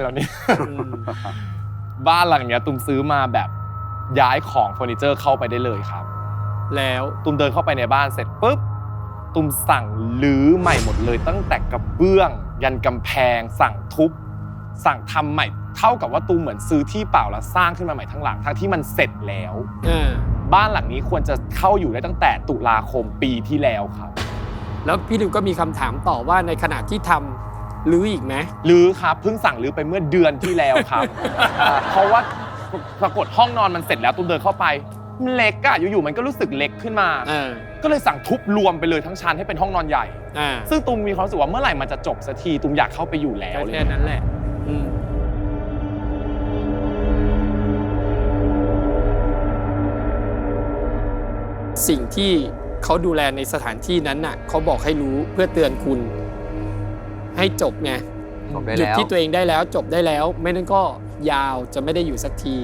แล้วเนี่ยอืมบ้านหลังเนี้ยตุมซื้อมาแบบย้ายของเฟอร์นิเจอร์เข้าไปได้เลยครับ แล้วตุมเดินเข้าไปในบ้านเสร็จปุ๊บตุมสั่งลื้อใหม่หมดเลย ตั้งแต่กระเบื้อง ยันกำแพง สั่งทุบ สั่งทำใหม่ เท่ากับว่าตุมเหมือนซื้อที่เปล่าแล้วสร้างขึ้นมาใหม่ทั้งหลังทั้งที่มันเสร็จแล้วอ่าบ้านหลังนี้ควรจะเข้าอยู่ได้ตั้งแต่ตุลาคมปีที่แล้วครับ แล้วพี่ดิวก็มีคำถามต่อว่าในขณะที่ทำ รื้ออีกไหมลื้อครับเพิ่งสั่งลื้อไปเมื่อเดือนที่แล้วครับ เพราะว่าปรากฏห้องนอนมันเสร็จแล้วตุมเดินเข้าไปมันเล็กอะอยู่ๆมันก็รู้สึกเล็กขึ้นมาอ่าก็เลยสั่งทุบรวมไปเลยทั้งชั้นให้เป็นห้องนอนใหญ่ อ่าซึ่งตุมมีความรู้สึกว่าเมื่อไหร่มันจะจบสักทีตุมอยากเข้าไปอยู่แล้วก็เลย แค่นั้นแหละ อืม สิ่งที่เขาดูแลในสถานที่นั้นน่ะเขาบอกให้รู้เพื่อเตือนคุณ ให้จบไงจบได้หยุดแล้วที่ตัวเองได้แล้วจบได้แล้ว ไม่นั้นก็ยาวจะไม่ได้อยู่สักที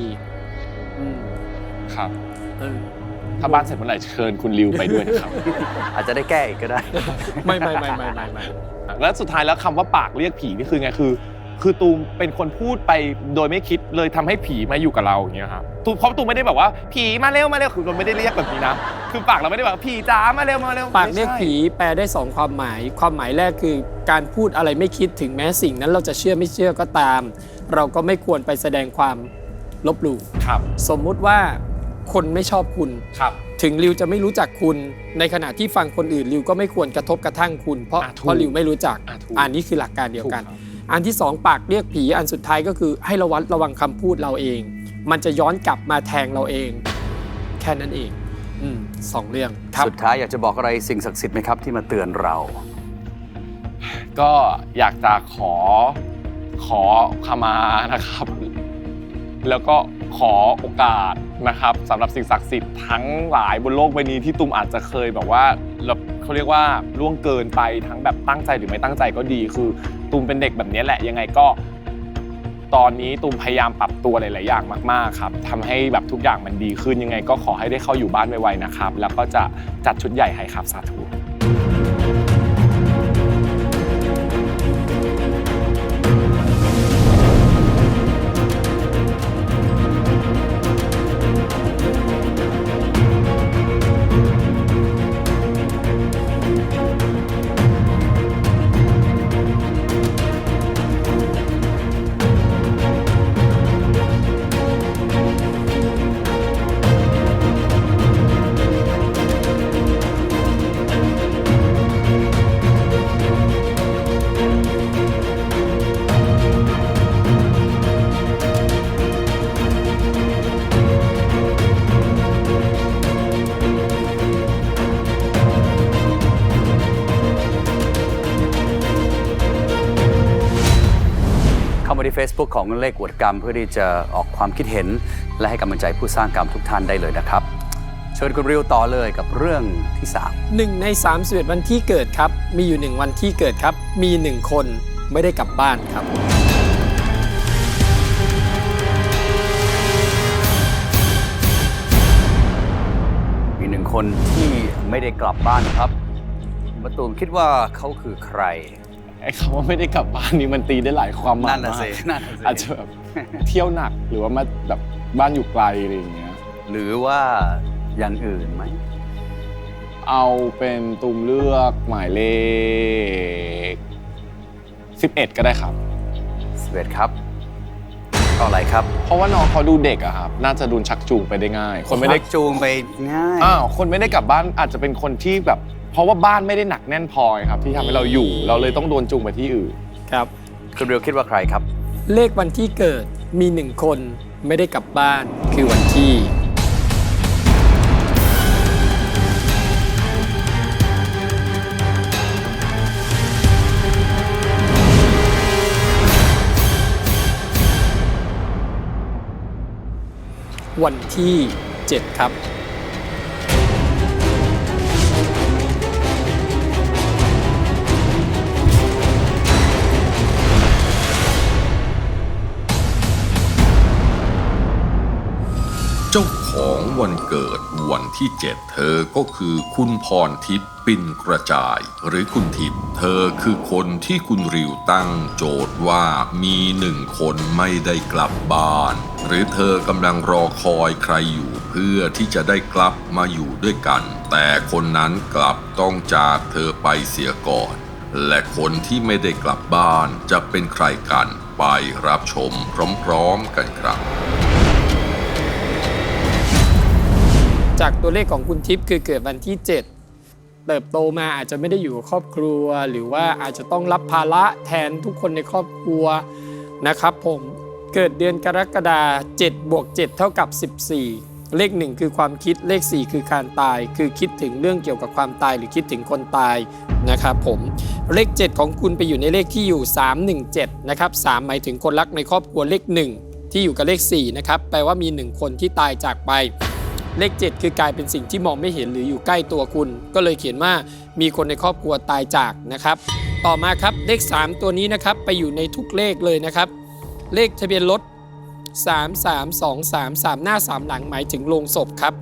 อืมครับ เออ ถ้าบ้านเสร็จเมื่อไหร่เชิญคุณริวไปด้วยนะครับ อาจจะได้แก้อีกก็ได้ ไม่ไม่ไม่ไม่ไม่ไม่ แล้วสุดท้ายแล้วคำว่าปากเรียกผีนี่คือไงคือ คือตูมเป็นคนพูดไปโดยไม่คิดเลยทำให้ผีมาอยู่กับเราอย่างเงี้ยครับตูมเพราะตูมไม่ได้แบบว่าผีมาเร็วมาเร็วคือเราไม่ได้เรียกแบบนี้นะคือปากเราไม่ได้แบบผีจ้ามาเร็วมาเร็วปากเรียกไม่ใช่ผีแปลได้สองความหมาย ความหมายแรกคือการพูดอะไรไม่คิดถึงแม้สิ่งนั้นเราจะเชื่อไม่เชื่อก็ตาม เราก็ไม่ควรไปแสดงความลบหลู่ครับสมมุติว่าคนไม่ชอบคุณ ครับ ถึงริวจะไม่รู้จักคุณ ในขณะที่ฟังคนอื่นริวก็ไม่ควรกระทบกระทั่งคุณ เพราะอะถูกเพราะริวไม่รู้จักอะถูก อันนี้คือหลักการเดียวกัน ถูกครับ อันที่สองปากเรียกผีอันสุดท้ายก็คือให้ระวัดระวังคำพูดเราเอง มันจะย้อนกลับมาแทงเราเอง แค่นั้นเองอืมสองเรื่องครับสุดท้ายอยากจะบอกอะไรสิ่งศักดิ์สิทธิ์ไหมครับที่มาเตือนเรา ก็อยากจะขอขอขมานะครับ แล้วก็ขอโอกาส นะครับสำหรับสิ่งศักดิ์สิทธิ์ทั้งหลายบนโลกใบนี้ที่ตุมอาจจะเคยแบบว่าเราเขาเรียกว่าล่วงเกินไปทั้งแบบตั้งใจหรือไม่ตั้งใจก็ดี คือตุมเป็นเด็กแบบนี้แหละยังไงก็ ตอนนี้ตุมพยายามปรับตัวหลาย ๆ อย่างมาก ๆ ครับทำให้แบบทุกอย่างมันดีขึ้นยังไง ก็ขอให้ได้เข้าอยู่บ้านไว ๆ นะครับ แล้วก็จะจัดชุดใหญ่ให้ครับสาธุ Facebook ของเลขอวดกรรม เพื่อที่จะออกความคิดเห็น และให้กำลังใจผู้สร้างกรรมทุกท่านได้เลยนะครับ เชิญคุณริวต่อเลยกับเรื่องที่3หนึ่งใน3ามสิบเอ็ดวันที่เกิดครับ มีอยู่หนึ่งวันที่เกิดครับ มีหนึ่งคนไม่ได้กลับบ้านครับมีหนึ่งคนที่ไม่ได้กลับบ้านครับมาตูมคิดว่าเขาคือใคร ไอ้คำว่าไม่ได้กลับบ้านนี้มันตีได้หลายความหมายนั่นน่ะมากสินั่นน่ะสิอาจจะแบบเที่ยวหนักหรือว่ามาแบบบ้านอยู่ไกลอะไรอย่างเงี้ย หรือว่าอย่างอื่นไหมเอาเป็นตุมเลือกหมายเลข11 ก็ได้ครับ สเวตครับก็อะไรครับเพราะว่าน้องเขาดูเด็กอะครับ น่าจะดูชักจูงไปได้ง่าย คนไม่ได้ ชักจูงไปง่าย อ้าว คนไม่ได้กลับบ้านอาจจะเป็นคนที่แบบ เพราะว่าบ้านไม่ได้หนักแน่นพอไงครับ ที่ทำให้เราอยู่ เราเลยต้องโดนจูงไปที่อื่น ครับ คุณริวคิดว่าใครครับ เลขวันที่เกิดมีหนึ่งคนไม่ได้กลับบ้านคือวันที่ วันที่ 7 ครับ ของวันเกิดวันที่ 7 เธอก็คือคุณพรทิพย์ปิ่นกระจาย หรือคุณทิพย์เธอคือคนที่คุณริวตั้งโจทย์ว่ามีหนึ่งคนไม่ได้กลับบ้าน หรือเธอกำลังรอคอยใครอยู่เพื่อที่จะได้กลับมาอยู่ด้วยกัน แต่คนนั้นกลับต้องจากเธอไปเสียก่อน และคนที่ไม่ได้กลับบ้านจะเป็นใครกันไปรับชมพร้อมๆกันครับ จากตัวเลขของคุณทิพย์คือเกิดวันที่ 7 เติบโตมาอาจจะไม่ได้อยู่กับครอบครัว หรือว่าอาจจะต้องรับภาระแทนทุกคนในครอบครัวนะครับผมเกิดเดือนกรกฎาคม7บวก7เท่ากับ 14 เลข 1 คือความคิดเลข 4 คือการตาย คือคิดถึงเรื่องเกี่ยวกับความตายหรือคิดถึงคนตายนะครับผมเลข 7 ของคุณไปอยู่ในเลขที่อยู่ 317นะครับ3หมายถึงคนรักในครอบครัวเลข 1 ที่อยู่กับเลข4นะครับแปลว่ามี 1 คนที่ตายจากไป เลข 7 คือกลายเป็นสิ่งที่มองไม่เห็นหรืออยู่ใกล้ตัวคุณ ก็เลยเขียนว่ามีคนในครอบครัวตายจากนะครับ ต่อมาครับเลข 3 ตัวนี้นะครับไปอยู่ในทุกเลขเลยนะครับ เลขทะเบียนรถ3 3 2 3 3 หน้า 3 หลังหมายถึงโลงศพครับ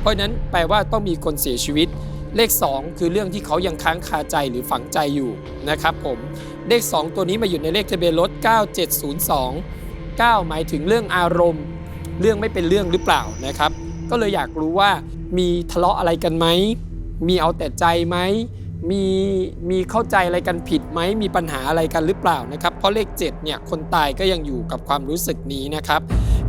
เพราะฉะนั้นแปลว่าต้องมีคนเสียชีวิต เลข 2 คือเรื่องที่เขายังค้างคาใจหรือฝังใจอยู่นะครับผมเลข 2 ตัวนี้มาอยู่ในเลขทะเบียนรถ 9702 9 หมายถึงเรื่องอารมณ์ เรื่องไม่เป็นเรื่องหรือเปล่านะครับ ก็เลยอยากรู้ว่ามีทะเลาะอะไรกันไหม มีเอาแต่ใจไหม มีมีเข้าใจอะไรกันผิดไหม มีปัญหาอะไรกันหรือเปล่านะครับ เพราะเลข7เนี่ยคนตายก็ยังอยู่กับความรู้สึกนี้นะครับ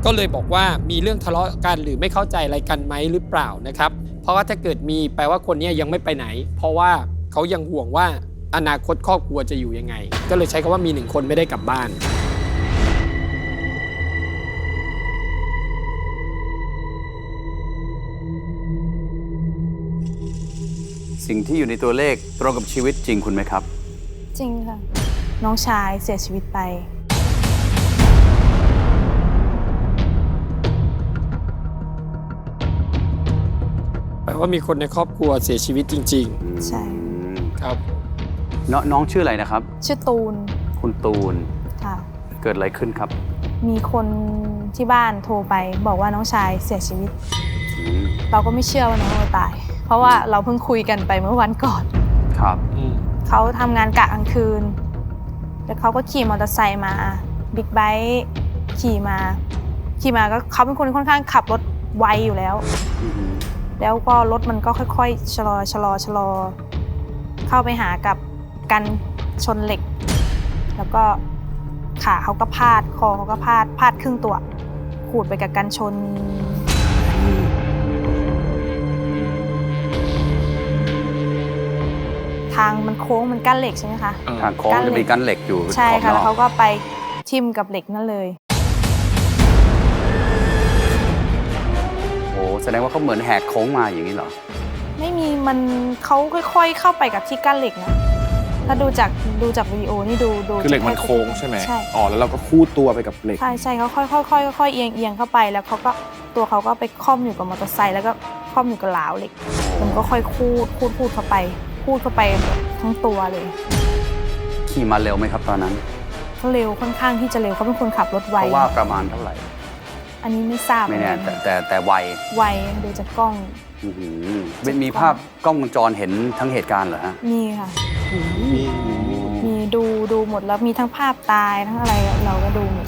ก็เลยบอกว่ามีเรื่องทะเลาะกันหรือไม่เข้าใจอะไรกันไหมหรือเปล่านะครับ เพราะว่าถ้าเกิดมีแปลว่าคนนี้ยยังไม่ไปไหน เพราะว่าเขายังห่วงว่าอนาคตครอบครัวจะอยู่ยังไง ก็เลยใช้คำว่ามีหนึ่งคนไม่ได้กลับบ้าน สิ่งที่อยู่ในตัวเลขตรงกับชีวิตจริงคุณไหมครับ จริงค่ะ น้องชายเสียชีวิตไป แปลว่ามีคนในครอบครัวเสียชีวิตจริง ใช่ๆครับ นน้องชื่ออะไรนะครับ ชื่อตูนคุณตูนค่ะ เกิดอะไรขึ้นครับมีคนที่บ้านโทรไปบอกว่าน้องชายเสียชีวิต อืมเราก็ไม่เชื่อว่าน้องเราตาย เพราะว่าเราเพิ่งคุยกันไปเมื่อวันก่อน ครับเขาทำงานกะกลางคืน แล้วเขาก็ขี่มอเตอร์ไซค์มาบิ๊กไบค์ขี่มา ขี่มาก็เขาเป็นคนค่อนข้างขับรถไวอยู่แล้ว อืมแล้วก็รถมันก็ค่อยๆชะลอชะลอชะลอ เข้าไปหากับกันชนเหล็ก แล้วก็ขาเขาก็พาดคอเขาก็พาดพาดครึ่งตัว ขูดไปกับกันชนางมันโค้งมันกั้นเหล็กใช่ไหมคะ ทางโค้งกั้นเหล็กจะมีกั้นเหล็กอยู่ใช่ขอบค่ะนแล้วอกเขาก็ไปทิ่มกับเหล็กนั่นเลย โอ้แสดงว่าเขาเหมือนแหกโค้งมาอย่างนี้เหรอ ไม่มีมันเขาค่อย ๆ เข้าไปกับที่กั้นเหล็กนะถ้าดูจากดูจากวิดีโอนี่ดูดูคือเหล็กมันโค้งใช่ไหมใช่อ๋อแล้วเราก็คูดตัวไปกับเหล็ก ใช่ใช่เขาค่อยๆค่อยๆค่อยๆเอียงเอียงเข้าไปแล้วเขาก็ตัวเขาก็ไปค่อมอยู่กับมอเตอร์ไซค์แล้วก็ค่อมอยู่กับหลาวเหล็ก มันก็ค่อยคูดคูดคูดเข้าไป คูดเข้าไปแบบทั้งตัวเลยขี่มาเร็วไหมครับตอนนั้นเขาเร็วค่อนข้างที่จะเร็วเขาเป็นคนขับรถไวเพราะว่าประมาณเท่าไหร่ อันนี้ไม่ทราบไม่แน่เหมือนแต่กันแต่แต่ไวไวดูจากกล้องอื้อหือมีมีภาพกล้องวงจรเห็นทั้งเหตุการณ์เหรอฮะมีค่ะ มีดูดูหมดแล้วมีทั้งภาพตายทั้งอะไรเราก็ดูหมด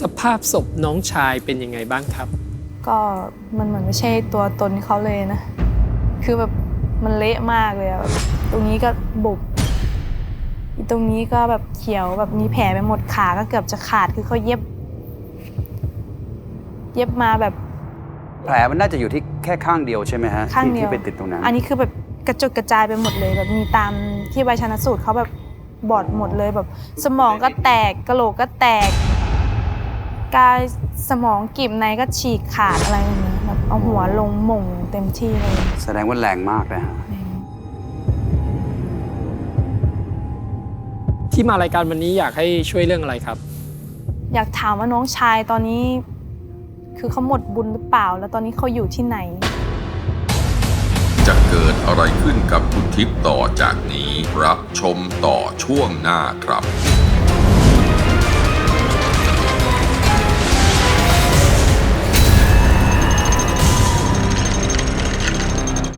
สภาพศพน้องชายเป็นยังไงบ้างครับ ก็มันเหมือนไม่ใช่ตัวตนเขาเลยนะ คือแบบมันเละมากเลยอะแบบตรงนี้ก็บุบอีตรงนี้ก็แบบเขียวแบบมีแผลไปหมดขาก็เกือบจะขาดคือเขาเย็บ เย็บมาแบบ แผลมันน่าจะอยู่ที่แค่ข้างเดียวใช่ไหมฮะข้างที่เดียวที่ไปติดตรงนั้น อันนี้คือแบบกระจุดกระจายไปหมดเลย แบบมีตามที่ใบชนสูตรเขาแบบบอดหมดเลยแบบ สมองก็แตกกระโหลกก็แตก กายสมองกีบในก็ฉีกขาดอะไรอย่างเงี้ยแบบเอาหัวลงหม่งเต็มที่เลยแสดงว่าแรงมากนะฮะที่มารายการวันนี้อยากให้ช่วยเรื่องอะไรครับ อยากถามว่าน้องชายตอนนี้ คือเขาหมดบุญหรือเปล่า แล้วตอนนี้เขาอยู่ที่ไหน จะเกิดอะไรขึ้นกับคุณทิพย์ต่อจากนี้ รับชมต่อช่วงหน้าครับ